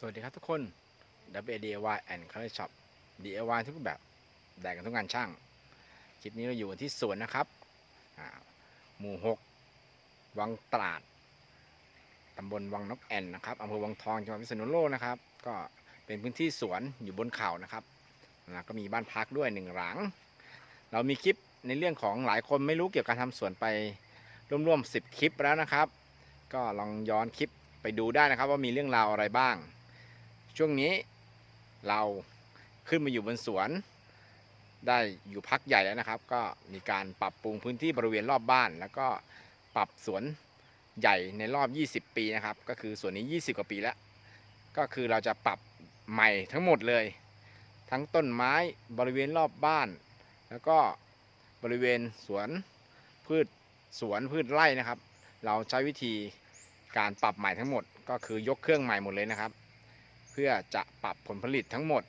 สวัสดีครับทุกคน WDIY and Color Shop DIY ทุกแบบแดกกันทุกงานช่าง คลิปนี้เราอยู่ที่สวนนะครับ หมู่ 6 วังตราด ตำบลวังนกแอ่นนะครับอำเภอวังทองจังหวัดพิษณุโลกนะครับ ก็เป็นพื้นที่สวนอยู่บนเขานะครับ แล้วก็มีบ้านพักด้วยหนึ่งหลัง เรามีคลิปในเรื่องของหลายคนไม่รู้เกี่ยวกับการทำสวนไปร่วมๆ10 คลิปแล้วนะครับ ก็ลองย้อนคลิปไปดูได้นะครับว่ามีเรื่องราวอะไรบ้าง ช่วงนี้เราขึ้นมาอยู่บนสวน ได้อยู่พักใหญ่แล้วนะครับ ก็มีการปรับปรุงพื้นที่บริเวณรอบบ้าน แล้วก็ปรับสวนใหญ่ในรอบ 20 ปีนะครับ ก็คือสวนนี้ 20 กว่าปีแล้ว ก็คือเราจะปรับใหม่ทั้งหมดเลย ทั้งต้นไม้บริเวณรอบบ้าน แล้วก็บริเวณสวนพืชสวนพืชไร่นะครับ เราใช้วิธีการปรับใหม่ทั้งหมด ก็คือยกเครื่องใหม่หมดเลยนะครับ พื่อจะปรับผลผลิตทั้งหมด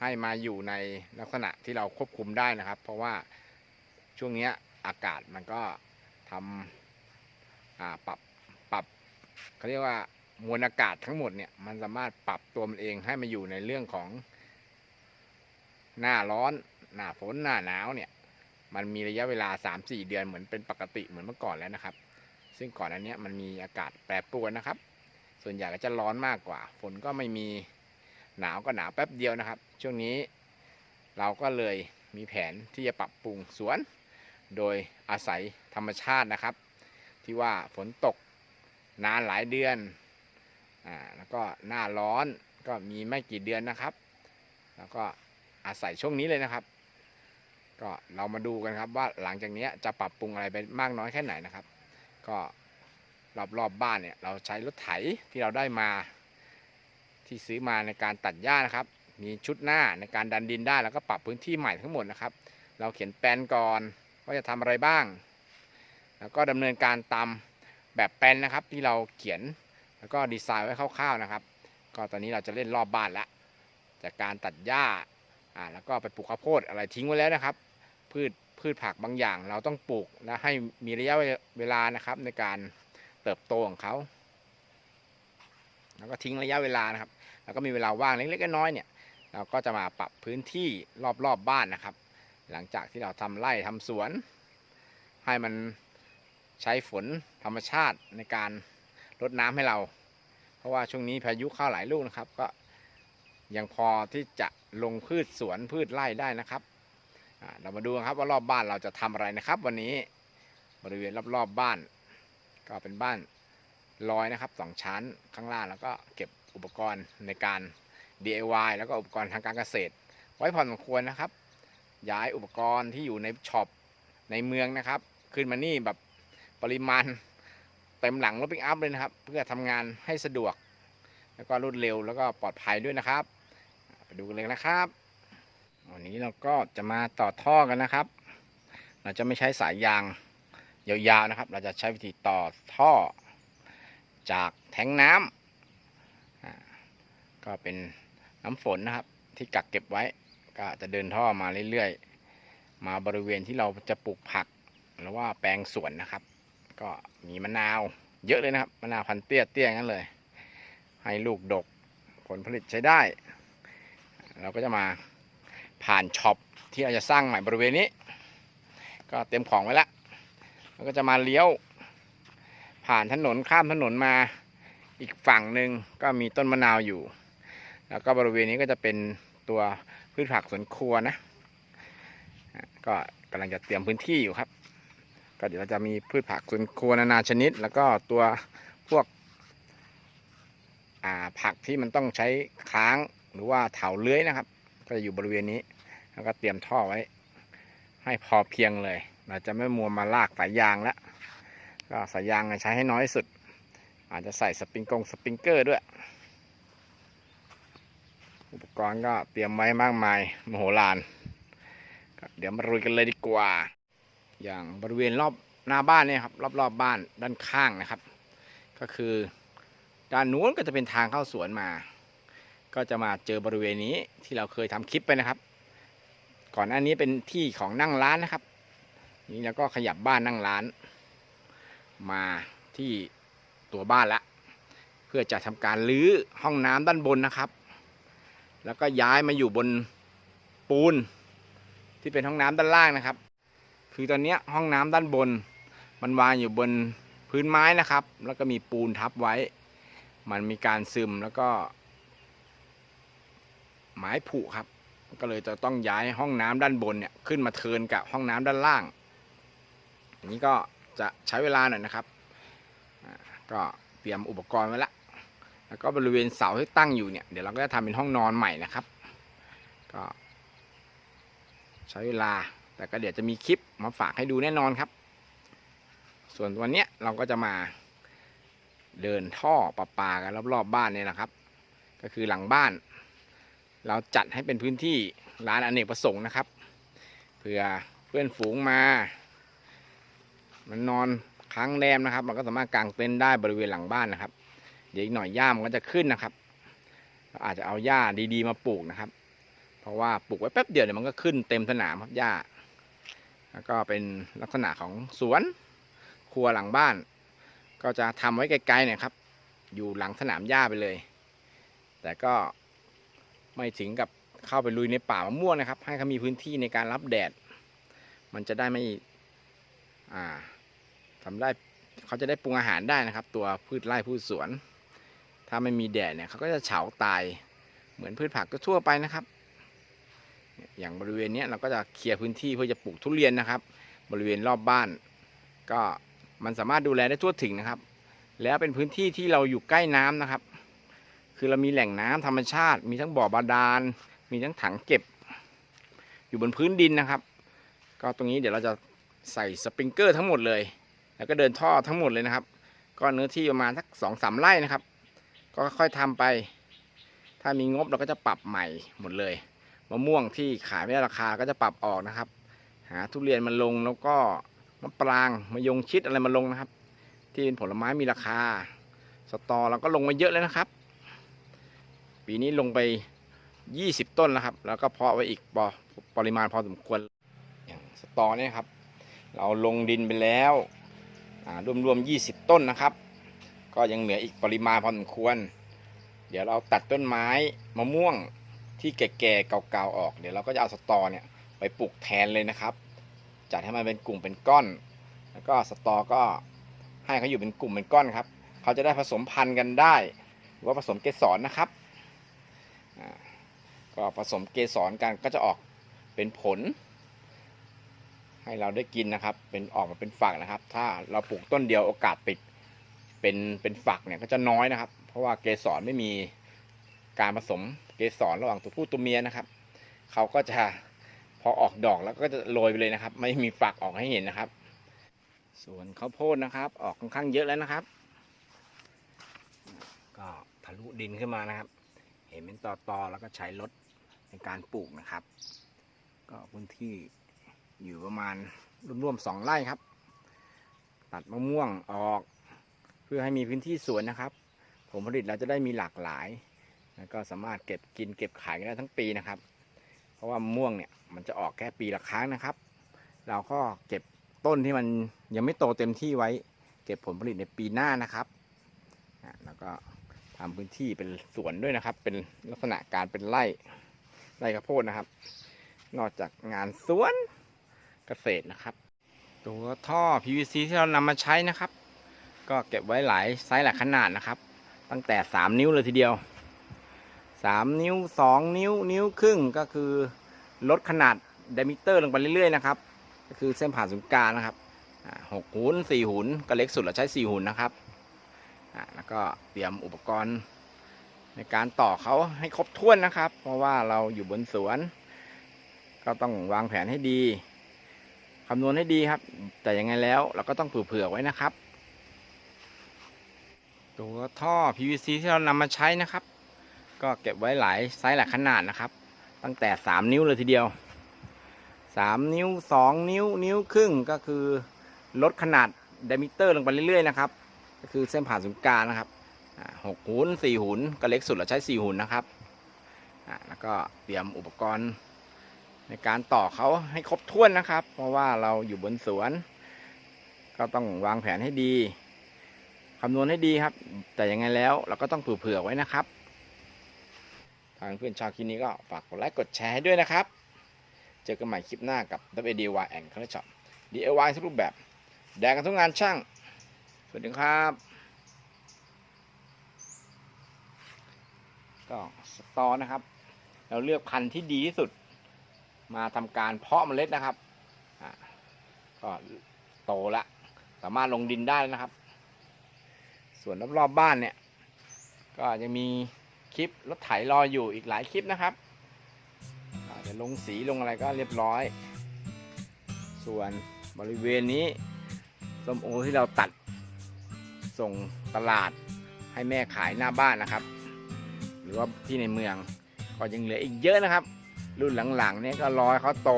ให้มาอยู่ในลักษณะที่เราควบคุมได้นะครับ เพราะว่าช่วงนี้อากาศมันก็ทำปรับปรับเขาเรียกว่ามวลอากาศทั้งหมดเนี่ยมันสามารถปรับตัวมันเองให้มาอยู่ในเรื่องของ หน้าร้อน หน้าฝนหน้าหนาวเนี่ยมันมีระยะเวลา 3-4 เดือนเหมือนเป็นปกติเหมือนเมื่อก่อนแล้วนะครับ ซึ่งก่อนอันเนี้ยมันมีอากาศแปรปรวนนะครับ ส่วนใหญ่ก็จะร้อนมากกว่า ฝนก็ไม่มีหนาวก็หนาวแป๊บเดียวนะครับ ช่วงนี้เราก็เลยมีแผนที่จะปรับปรุงสวน โดยอาศัยธรรมชาตินะครับ ที่ว่าฝนตกนานหลายเดือนอ่าแล้วก็หน้าร้อนก็มีไม่กี่เดือนนะครับ แล้วก็อาศัยช่วงนี้เลยนะครับ ก็เรามาดูกันครับว่าหลังจากนี้จะปรับปรุงอะไรไปมากน้อยแค่ไหนนะครับ ก็ รอบๆบบ้านเนี่ยเราใช้รถไถที่เราได้มา ที่ซื้อมาในการตัดหญ้านะครับ มีชุดหน้าในการดันดินได้แล้วก็ปรับพื้นที่ใหม่ทั้งหมดนะครับ เราเขียนแปลนก่อนว่าจะทำอะไรบ้าง แล้วก็ดำเนินการตามแบบแปลนนะครับ ที่เราเขียนแล้วก็ดีไซน์ไว้คร่าวๆนะครับ ก็ตอนนี้เราจะเล่นรอบบ้านแล้วจากการตัดหญ้าอ่าแล้วก็ไปปลูกข้าวโพดอะไรทิ้งไว้แล้วนะครับ พืชพืชผักบางอย่างเราต้องปลูกและให้มีระยะเวลานะครับในการ เติบโตของเขาแล้วก็ทิ้งระยะเวลานะครับ แล้วก็มีเวลาว่างเล็กๆน้อยๆเนี่ย เราก็จะมาปรับพื้นที่รอบๆบบ้านนะครับ หลังจากที่เราทำไร่ทำสวน ให้มันใช้ฝนธรรมชาติในการรดน้ำให้เรา เพราะว่าช่วงนี้พายุเข้าหลายลูกนะครับ ก็ยังพอที่จะลงพืชสวนพืชไร่ได้นะครับ เรามาดูครับว่ารอบบ้านเราจะทำอะไรนะครับ วันนี้บริเวณรอบๆบบ้าน ก็เป็นบ้านลอยนะครับสองชั้นข้างล่างแล้วก็เก็บอุปกรณ์ในการ DIY แล้วก็อุปกรณ์ทางการเกษตร ไว้พอสมควรนะครับ ย้ายอุปกรณ์ที่อยู่ในช็อปในเมืองนะครับ ขึ้นมานี่แบบปริมาณเต็มหลังรถปิกอัพเลยนะครับ เพื่อทำงานให้สะดวก แล้วก็รวดเร็วแล้วก็ปลอดภัยด้วยนะครับ ไปดูกันเลยนะครับ วันนี้เราก็จะมาต่อท่อกันนะครับ เราจะไม่ใช้สายยาง ยาวๆนะครับ เราจะใช้วิธีต่อท่อจากแทงน้ำก็เป็นน้ำฝนนะครับ ที่กักเก็บไว้ ก็จะเดินท่อมาเรื่อยๆ มาบริเวณที่เราจะปลูกผัก หรือว่าแปลงสวนนะครับ ก็มีมะนาวเยอะเลยนะครับมะนาวพันเตี้ยเตี้ยงั้นเลย ให้ลูกดกผลผลิตใช้ได้ เราก็จะมาผ่านช็อปที่เราจะสร้างใหม่บริเวณนี้ ก็เตรียมของไว้แล้ว แล้วก็จะมาเลี้ยว ผ่านถนนข้ามถนนมาอีกฝั่งหนึ่งก็มีต้นมะนาวอยู่ แล้วก็บริเวณนี้ก็จะเป็นตัวพืชผักสวนครัวนะ ก็กำลังจะเตรียมพื้นที่อยู่ครับ ก็เดี๋ยวเราจะมีพืชผักสวนครัวนานาชนิด แล้วก็ตัวพวกผักที่มันต้องใช้ค้างหรือว่าเถาเลื้อยนะครับ ก็จะอยู่บริเวณนี้ แล้วก็เตรียมท่อไว้ ให้พอเพียงเลย เราจะไม่มัวมาลากสายยางแล้วก็สายยางใช้ให้น้อยสุด อาจจะใส่สปริงกงสปริงเกอร์ด้วย อุปกรณ์ก็เตรียมไว้มากมายมโหฬารเดี๋ยวมารุยกันเลยดีกว่า อย่างบริเวณรอบหน้าบ้านเนี่ยครับรอบๆบบ้านด้านข้างนะครับ ก็คือด้านนู้นก็จะเป็นทางเข้าสวนมา ก็จะมาเจอบริเวณนี้ที่เราเคยทำคลิปไปนะครับ ก่อนหน้านี้เป็นที่ของนั่งร้านนะครับ นี่แล้วก็ขยับบ้านนั่งร้าน มาที่ตัวบ้านละ เพื่อจะทำการรื้อห้องน้ำด้านบนนะครับ แล้วก็ย้ายมาอยู่บนปูน ที่เป็นห้องน้ำด้านล่างนะครับ คือตอนนี้ห้องน้ำด้านบน มันวางอยู่บนพื้นไม้นะครับ แล้วก็มีปูนทับไว้ มันมีการซึมแล้วก็ไม้ผุครับ ก็เลยจะต้องย้ายห้องน้ำด้านบนเนี่ยขึ้นมาเทินกับห้องน้ำด้านล่าง อันนี้ก็จะใช้เวลาหน่อยนะครับ ก็เตรียมอุปกรณ์ไว้ละ แล้วก็บริเวณเสาที่ตั้งอยู่เนี่ย เดี๋ยวเราก็จะทำเป็นห้องนอนใหม่นะครับ ก็ ใช้เวลา แต่ก็เดี๋ยวจะมีคลิปมาฝากให้ดูแน่นอนครับ ส่วนวันเนี้ยเราก็จะมาเดินท่อประปากันรอบๆบบ้านเนี่ยนะครับ ก็คือหลังบ้าน เราจัดให้เป็นพื้นที่ร้านอเนกประสงค์นะครับ เผื่อเพื่อนฝูงมา มันนอนค้างแรมนะครับมันก็สามารถกางเต็นท์ได้บริเวณหลังบ้านนะครับ เดี๋ยวอีกหน่อยหญ้ามันก็จะขึ้นนะครับเราอาจจะเอาหญ้าดีๆมาปลูกนะครับ เพราะว่าปลูกไว้แป๊บเดียวเดี๋ยวมันก็ขึ้นเต็มสนามครับหญ้า แล้วก็เป็นลักษณะของสวนครัวหลังบ้าน ก็จะทำไว้ไกลๆหน่ยครับ อยู่หลังสนามหญ้าไปเลย แต่ก็ไม่ถึงกับเข้าไปลุยในป่ามะม่วงนะครับ ให้เขามีพื้นที่ในการรับแดด มันจะได้ไม่ อ่า ทำได้เขาจะได้ปรุงอาหารได้นะครับ ตัวพืชไร่พืชสวน ถ้าไม่มีแดดเนี่ยเขาก็จะเฉาตายเหมือนพืชผักก็ทั่วไปนะครับ อย่างบริเวณนี้เราก็จะเคลียร์พื้นที่เพื่อจะปลูกทุเรียนนะครับ บริเวณรอบบ้าน ก็มันสามารถดูแลได้ทั่วถึงนะครับ แล้วเป็นพื้นที่ที่เราอยู่ใกล้น้ำนะครับ คือเรามีแหล่งน้ำธรรมชาติ มีทั้งบ่อบาดาล มีทั้งถังเก็บ อยู่บนพื้นดินนะครับ ก็ตรงนี้เดี๋ยวเราจะใส่สปริงเกอร์ทั้งหมดเลย แล้วก็เดินท่อทั้งหมดเลยนะครับก็เนื้อที่ประมาณสักสองสามไร่นะครับ ก็ค่อยๆทำไป ถ้ามีงบเราก็จะปรับใหม่หมดเลยมะม่วงที่ขายไม่ได้ราคาก็จะปรับออกนะครับ หาทุเรียนมาลงแล้วก็มะปรางมะยงชิดอะไรมาลงนะครับ ที่เป็นผลไม้มีราคา สตอเราก็ลงมาเยอะแล้วนะครับ ปีนี้ลงไป 20 ต้นแล้วครับ แล้วก็เพาะไว้อีกปอปริมาณพอสมควรอย่างสตอเนี่ยครับ เราลงดินไปแล้ว รวมรวมๆ20ต้นนะครับ ก็ยังเหลืออีกปริมาณพอสมควร เดี๋ยวเราตัดต้นไม้มะม่วงที่แก่ๆเก่าๆออก เดี๋ยวเราก็จะเอาสตอเนี่ยไปปลูกแทนเลยนะครับ จัดให้มันเป็นกลุ่มเป็นก้อน แล้วก็สตอก็ให้เขาอยู่เป็นกลุ่มเป็นก้อนครับเขาจะได้ผสมพันธุ์กันได้หรือว่าผสมเกสรนะครับก็ผสมเกสรกันก็จะออกเป็นผล ให้เราได้กินนะครับ เป็นออกมาเป็นฝักนะครับ ถ้าเราปลูกต้นเดียวโอกาสติดเป็นเป็นฝักเนี่ยก็จะน้อยนะครับ เพราะว่าเกสรไม่มีการผสมเกสรระหว่างตัวผู้ตัวเมียนะครับเขาก็จะพอออกดอกแล้วก็จะโรยไปเลยนะครับ ไม่มีฝักออกให้เห็นนะครับ ส่วนข้าวโพดนะครับ ออกค่อนข้างเยอะแล้วนะครับ ก็ทะลุดินขึ้นมานะครับ เห็นเป็นตอตอๆแล้วก็ใช้รถในการปลูกนะครับ ก็พื้นที่ อยู่ประมาณร่วมๆสองไร่ครับ ตัดมะม่วงออก เพื่อให้มีพื้นที่สวนนะครับ ผลผลิตเราจะได้มีหลากหลาย แล้วก็สามารถเก็บกินเก็บขายกันได้ทั้งปีนะครับ เพราะว่ามะม่วงเนี่ยมันจะออกแค่ปีละครั้งนะครับ เราก็เก็บต้นที่มันยังไม่โตเต็มที่ไว้ เก็บผลผลิตในปีหน้านะครับแล้วก็ทำพื้นที่เป็นสวนด้วยนะครับ เป็นลักษณะการเป็นไร่ไร่ข้าวโพดนะครับ นอกจากงานสวน เกษตรนะครับ ตัวท่อ PVC ที่เรานำมาใช้นะครับ ก็เก็บไว้หลายไซส์หลายขนาดนะครับ ตั้งแต่ 3 นิ้วเลยทีเดียว 3 นิ้ว 2 นิ้ว นิ้วครึ่งก็คือลดขนาดไดมิเตอร์ลงไปเรื่อยๆนะครับ ก็คือเส้นผ่านศูนย์กลางนะครับหกหุนสี่หุนก็เล็กสุดเราใช้สี่หุนนะครับแล้วก็เตรียมอุปกรณ์ในการต่อเขาให้ครบถ้วนนะครับ เพราะว่าเราอยู่บนสวน ก็ต้องวางแผนให้ดี คำนวณให้ดีครับ แต่ยังไงแล้วเราก็ต้องเผื่อไว้นะครับ ตัวท่อ PVC ที่เรานำมาใช้นะครับ ก็เก็บไว้หลายไซส์หลายขนาดนะครับ ตั้งแต่ 3 นิ้วเลยทีเดียว 3 นิ้ว 2 นิ้ว นิ้วครึ่งก็คือลดขนาดไดมิเตอร์ลงไปเรื่อยๆนะครับ ก็คือเส้นผ่านศูนย์กลางนะครับหกหุนสี่หุนก็เล็กสุดเราใช้สี่หุนนะครับแล้วก็เตรียมอุปกรณ์ ในการต่อเขาให้ครบถ้วนนะครับ เพราะว่าเราอยู่บนสวน ก็ต้องวางแผนให้ดีคำนวณให้ดีครับ แต่ยังไงแล้วเราก็ต้องเผื่อๆไว้นะครับ ทางเพื่อนชาวคลิปนี้ก็ฝากกดไลค์กดแชร์ให้ด้วยนะครับ เจอกันใหม่คลิปหน้ากับ WDY and Color Shop DIY ทุกรูปแบบ แดงกันทุกงานช่าง สวัสดีครับ ก็สตอนะครับ เราเลือกพันธุ์ที่ดีที่สุด มาทำการเพาะเมล็ดนะครับก็โตละสามารถลงดินได้นะครับ ส่วนรอบๆบ้านเนี่ย ก็ยังมีคลิปรถไถรออยู่อีกหลายคลิปนะครับจจะลงสีลงอะไรก็เรียบร้อย ส่วนบริเวณนี้ส้มโอที่เราตัดส่งตลาดให้แม่ขายหน้าบ้านนะครับ หรือว่าที่ในเมืองก็ยังเหลืออีกเยอะนะครับ รุ่นหลังๆเนี่ยก็รอให้เขาโต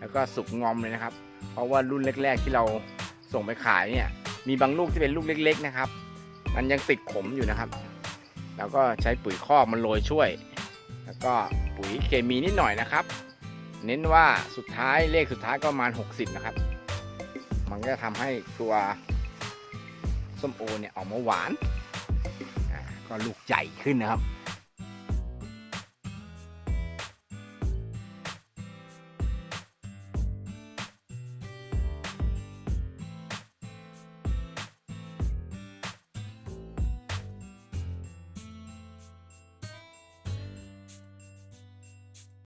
แล้วก็สุกงอมเลยนะครับ เพราะว่ารุ่นแรก ๆ ที่เราส่งไปขายเนี่ยมีบางลูกที่เป็นลูกเล็ก ๆ นะครับ มันยังติดขมอยู่นะครับแล้วก็ใช้ปุ๋ยคอกมันโรยช่วย แล้วก็ปุ๋ยเคมีนิดหน่อยนะครับ เน้นว่าสุดท้ายเลขสุดท้ายก็ประมาณ 60 นะครับ มันก็จะทำให้ตัวส้มโอเนี่ยออกมาหวานก็ลูกใหญ่ขึ้นนะครับ